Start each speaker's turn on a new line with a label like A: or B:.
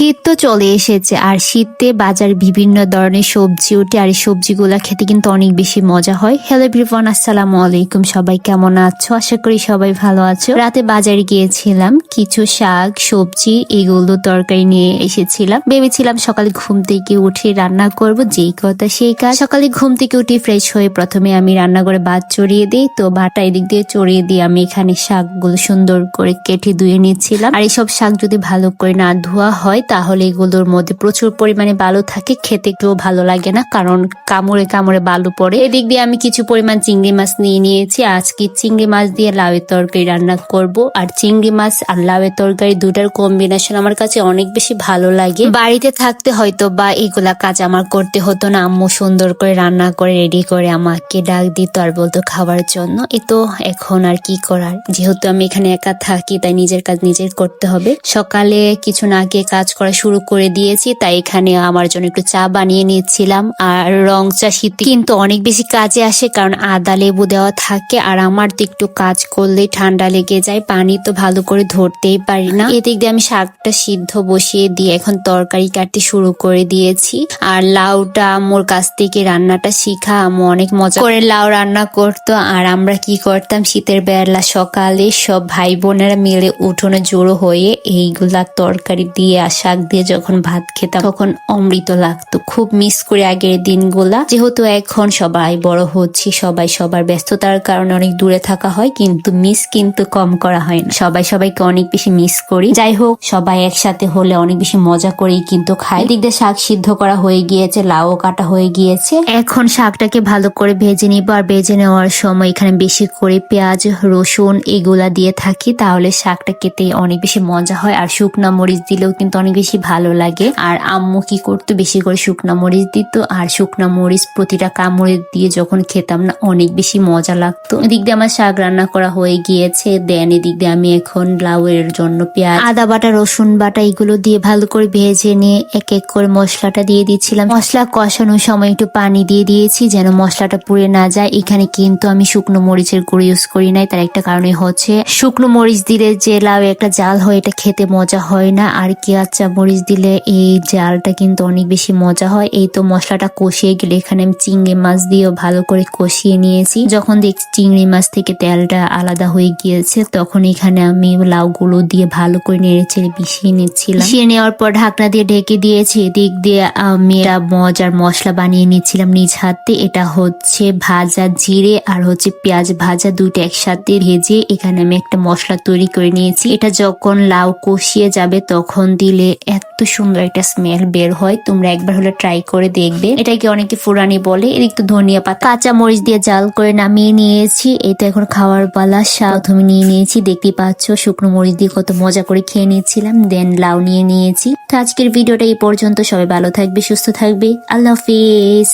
A: শীত তো চলে এসেছে, আর শীতে বাজার বিভিন্ন ধরনের সবজি ওঠে, আর সবজিগুলা খেতে কিন্তু অনেক বেশি মজা হয়। হ্যালো এভরিওয়ান আসসালামু আলাইকুম, সবাই কেমন আছো? আশা করি সবাই ভালো আছো। রাতে বাজারে গিয়েছিলাম, কিছু শাক, সবজি, এগুলো তরকারি নিয়ে এসেছিলাম। ভেবেছিলাম সকালে ঘুম থেকে উঠে রান্না করব, যেই কথা সেই কাজ। সকালে ঘুম থেকে উঠে ফ্রেশ হয়ে প্রথমে আমি রান্না করে ভাত চড়িয়ে দিই, তো ভাতটা এদিক দিয়ে চড়িয়ে দিয়ে আমি এখানে শাকগুলো সুন্দর করে কেটে ধুয়ে নিচ্ছিলাম আর এইসব শাক যদি ভালো করে না ধোয়া হয় তাহলে এগুলোর মধ্যে প্রচুর পরিমাণে বালু থাকে, খেতে একটুও ভালো লাগে না, কারণ কামড়ে কামড়ে বালু পড়ে। এদিক দিয়ে আমি কিছু পরিমাণ চিংড়ি মাছ নিয়ে নিয়েছি, আজকে চিংড়ি মাছ দিয়ে লাউয়ের তরকারি রান্না করব। আর চিংড়ি মাছ আর লাউয়ের তরকারি দুটার কম্বিনেশন আমার কাছে অনেক বেশি ভালো লাগে। বাড়িতে থাকতে হয়তো বা এগুলা কাজ আমার করতে হতো না, আম্মু সুন্দর করে রান্না করে রেডি করে আমাকে ডাক দিত আর বলতো খাওয়ার জন্য। এ তো এখন আর কি করার? যেহেতু আমি এখানে একা থাকি, তাই নিজের কাজ নিজের করতে হবে। সকালে কিছু না আগে কাজ করা শুরু করে দিয়েছি, তাই এখানে আমার জন্য একটু চা বানিয়ে নিয়েছিলাম। আর রং চা শীতে কিন্তু অনেক বেশি কাজে আসে, কারণ আদা লেবু দেওয়া থাকে, আর আমার তো একটু কাজ করলেই ঠান্ডা লেগে যায়, পানি তো ভালো করে ধরতেই পারি না। এদিক দিয়ে আমি শাকটা সিদ্ধ বসিয়ে দিয়ে এখন তরকারি কাটতে শুরু করে দিয়েছি। আর লাউটা আম্মুর কাছ থেকে রান্নাটা শিখা, আম্মু অনেক মজা করে লাউ রান্না করতো। আর আমরা কি করতাম, শীতের বেলা সকালে সব ভাই বোনেরা মিলে উঠোনে জড়ো হয়ে এইগুলা তরকারি দিয়ে আর শাক দিয়ে যখন ভাত খেতাম, তখন অমৃত লাগতো। খুব মিস করে আগের দিনগুলা। যেহেতু এখন সবাই বড় হচ্ছি, সবাই সবার ব্যস্ততার কারণে অনেক দূরে থাকা হয়, কিন্তু মিস কিন্তু কম করা হয় না। সবাই সবাইকে অনেক বেশি মিস করি। যাই হোক, সবাই একসাথে হলে অনেক বেশি মজা করেই কিন্তু খাই। দিক দিয়ে শাক সিদ্ধ করা হয়ে গিয়েছে লাউ কাটা হয়ে গিয়েছে। এখন শাকটাকে ভালো করে ভেজে নিব, আর ভেজে নেওয়ার সময় এখানে বেশি করে পেঁয়াজ, রসুন এগুলা দিয়ে থাকি, তাহলে শাকটা খেতে অনেক বেশি মজা হয়। আর শুকনা মরিচ দিলেও কিন্তু অনেক বেশি ভালো লাগে। আর আম্মু কি করতো? বেশি করে শুকনা মরিচ দিত। আর শুকনা মরিচ প্রতিটা কামড়ে দিয়ে যখন খেতাম না, অনেক বেশি মজা লাগতো। এদিক দিয়ে আমার শাক রান্না করা হয়ে গিয়েছে। দেন এদিক দিয়ে আমি এখন লাউয়ের জন্য পেঁয়াজ, আদা বাটা, রসুন বাটা এগুলো দিয়ে ভালো করে ভেজে নিয়ে এক এক করে মশলাটা দিয়ে দিচ্ছিলাম। মশলা কষানোর সময় একটু পানি দিয়ে দিয়েছি যেন মশলাটা পুড়ে না যায়। এখানে কিন্তু আমি শুকনো মরিচের গুঁড়ো ইউজ করি নাই। তার একটা কারণে হচ্ছে, শুকনো মরিচ দিলে যে লাউ একটা জাল হয়, এটা খেতে মজা হয় না। আর কি আচ্ছা মরিচ দিলে এই জালটা কিন্তু অনেক বেশি মজা হয়। এই তো মশলাটা কষিয়ে গেলে এখানে আমি চিংড়ি মাছ দিয়েও ভালো করে কষিয়ে নিয়েছি। যখন দেখছি চিংড়ি মাছ থেকে তেলটা আলাদা হয়ে গিয়েছে, তখন এখানে আমি লাউগুলো দিয়ে ভালো করে নেড়ে চেড়ে মিশিয়ে নিচ্ছিলাম। মিশিয়ে নেওয়ার পর ঢাকনা দিয়ে ঢেকে দিয়েছি। এদিক দিয়ে আমি একটা মজার মশলা বানিয়ে নিচ্ছিলাম নিজ হাতে। এটা হচ্ছে ভাজা জিরে আর হচ্ছে পেঁয়াজ ভাজা দুইটা একসাথে ভেজে এখানে আমি একটা মশলা তৈরি করে নিয়েছি। এটা যখন লাউ কষিয়ে যাবে তখন দিলে এত সুন্দর একটা স্মেল বের হয়। তোমরা একবার হলে ট্রাই করে দেখবে। এটাকে অনেকে ফুরানি বলে এদিক তো ধনিয়া পাতা। কাঁচা মরিচ দিয়ে জাল করে নামিয়ে নিয়েছি। এটা এখন খাওয়ার পালা। শাক তুমি নিয়ে নিয়েছি দেখতে পাচ্ছ, শুকনো মরিচ দিয়ে কত মজা করে খেয়ে নিয়েছিলাম। দেন লাউ নিয়ে নিয়েছি। তো আজকের ভিডিওটা এই পর্যন্ত। সবাই ভালো থাকবে, সুস্থ থাকবে। আল্লাহ হাফিজ।